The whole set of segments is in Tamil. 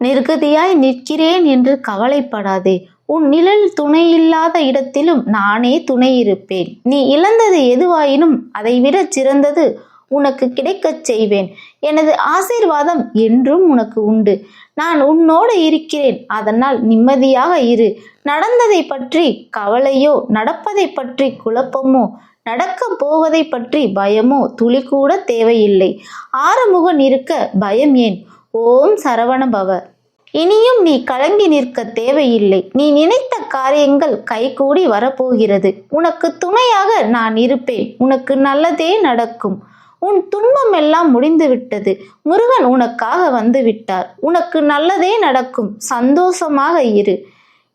நிர்கதியாய் நிற்கிறேன் என்று கவலைப்படாதே. உன் நிழல் துணையில்லாத இடத்திலும் நானே துணை இருப்பேன் நீ இழந்தது எதுவாயினும் அதைவிட சிறந்தது உனக்கு கிடைக்கச் செய்வேன். எனது ஆசீர்வாதம் என்றும் உனக்கு உண்டு. நான் உன்னோடு இருக்கிறேன். அதனால் நிம்மதியாக இரு. நடந்ததை பற்றி கவலையோ நடப்பதை பற்றி குழப்பமோ நடக்கப் போவதை பற்றி பயமோ துளி கூட தேவையில்லை. ஆறுமுகன் இருக்க பயம் ஏன்? ஓம் சரவண பவ இனியும் நீ கலங்கி நிற்க தேவையில்லை. நீ நினைத்த காரியங்கள் கைகூடி வரப்போகிறது. உனக்கு துணையாக நான் இருப்பேன். உனக்கு நல்லதே நடக்கும். உன் துன்பம் எல்லாம் முடிந்துவிட்டது. முருகன் உனக்காக வந்து விட்டார் உனக்கு நல்லதே நடக்கும். சந்தோஷமாக இரு.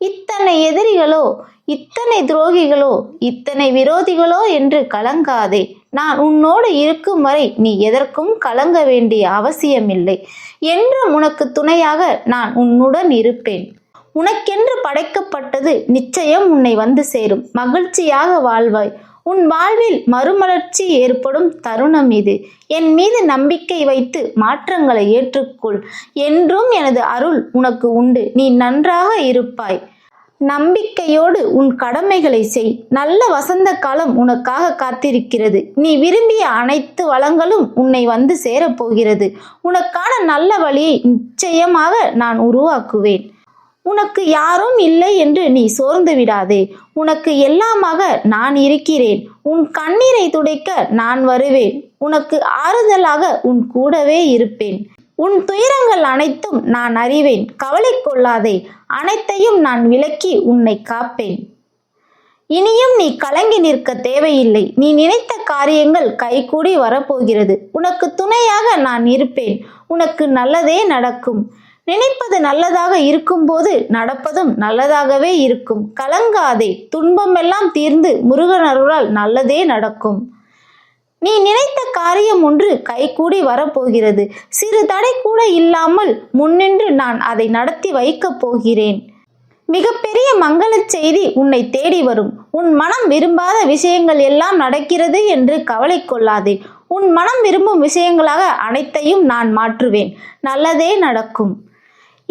இத்தனை எதிரிகளோ இத்தனை துரோகிகளோ இத்தனை விரோதிகளோ என்று கலங்காதே. நான் உன்னோடு இருக்கும் வரை நீ எதற்கும் கலங்க வேண்டிய அவசியமில்லை. என்றும் உனக்கு துணையாக நான் உன்னுடன் இருப்பேன். உனக்கென்று படைக்கப்பட்டது நிச்சயம் உன்னை வந்து சேரும். மகிழ்ச்சியாக வாழ்வாய். உன் வாழ்வில் மறுமலர்ச்சி ஏற்படும் தருணம் இது. என் மீது நம்பிக்கை வைத்து மாற்றங்களை ஏற்றுக்கொள். என்றும் எனது அருள் உனக்கு உண்டு. நீ நன்றாக இருப்பாய். நம்பிக்கையோடு உன் கடமைகளை செய். நல்ல வசந்த காலம் உனக்காக காத்திருக்கிறது. நீ விரும்பிய அனைத்து வளங்களும் உன்னை வந்து சேரப்போகிறது. உனக்கான நல்ல வழியை நிச்சயமாக நான் உருவாக்குவேன். உனக்கு யாரும் இல்லை என்று நீ சோர்ந்து விடாதே. உனக்கு எல்லாமாக நான் இருக்கிறேன். உன் கண்ணீரை துடைக்க நான் வருவேன். உனக்கு ஆறுதலாக உன் கூடவே இருப்பேன். உன் துயரங்கள் அனைத்தும் நான் அறிவேன். கவலை கொள்ளாதே. அனைத்தையும் நான் விலக்கி உன்னை காப்பேன். இனியும் நீ கலங்கி நிற்க தேவையில்லை. நீ நினைத்த காரியங்கள் கைகூடி வரப்போகிறது. உனக்கு துணையாக நான் இருப்பேன். உனக்கு நல்லதே நடக்கும். நினைப்பது நல்லதாக இருக்கும்போது நடப்பதும் நல்லதாகவே இருக்கும். கலங்காதே துன்பமெல்லாம் தீர்ந்து முருகனருளால் நல்லதே நடக்கும். நீ நினைத்த காரியம் ஒன்று கைகூடி வரப்போகிறது. சிறு தடை கூட இல்லாமல் முன்னின்று நான் அதை நடத்தி வைக்கப் போகிறேன். மிகப்பெரிய மங்களச் செய்தி உன்னை தேடி வரும். உன் மனம் விரும்பாத விஷயங்கள் எல்லாம் நடக்கிறது என்று கவலை கொள்ளாதே. உன் மனம் விரும்பும் விஷயங்களாக அனைத்தையும் நான் மாற்றுவேன். நல்லதே நடக்கும்.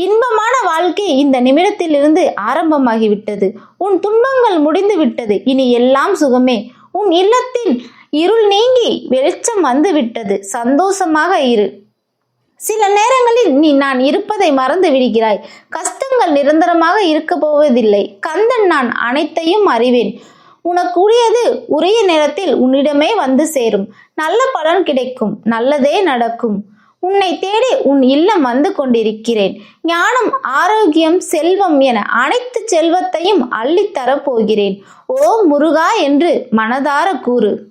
இன்பமான வாழ்க்கை இந்த நிமிடத்திலிருந்து ஆரம்பமாகிவிட்டது. உன் துன்பங்கள் முடிந்து விட்டது இனி எல்லாம் சுகமே. உன் இல்லத்தில் இருள் நீங்கி வெளிச்சம் வந்து விட்டது சந்தோஷமாக இரு. சில நேரங்களில் நீ நான் இருப்பதை மறந்து விடுகிறாய். கஷ்டங்கள் நிரந்தரமாக இருக்க போவதில்லை. கந்தன் நான் அனைத்தையும் அறிவேன். உனக்குரியது உரிய நேரத்தில் உன்னிடமே வந்து சேரும். நல்ல பலன் கிடைக்கும். நல்லதே நடக்கும். உன்னை தேடி உன் இல்லம் வந்து கொண்டிருக்கிறேன். ஞானம் ஆரோக்கியம் செல்வம் என அனைத்து செல்வத்தையும் அள்ளித்தரப் போகிறேன். ஓ முருகா என்று மனதார கூறு.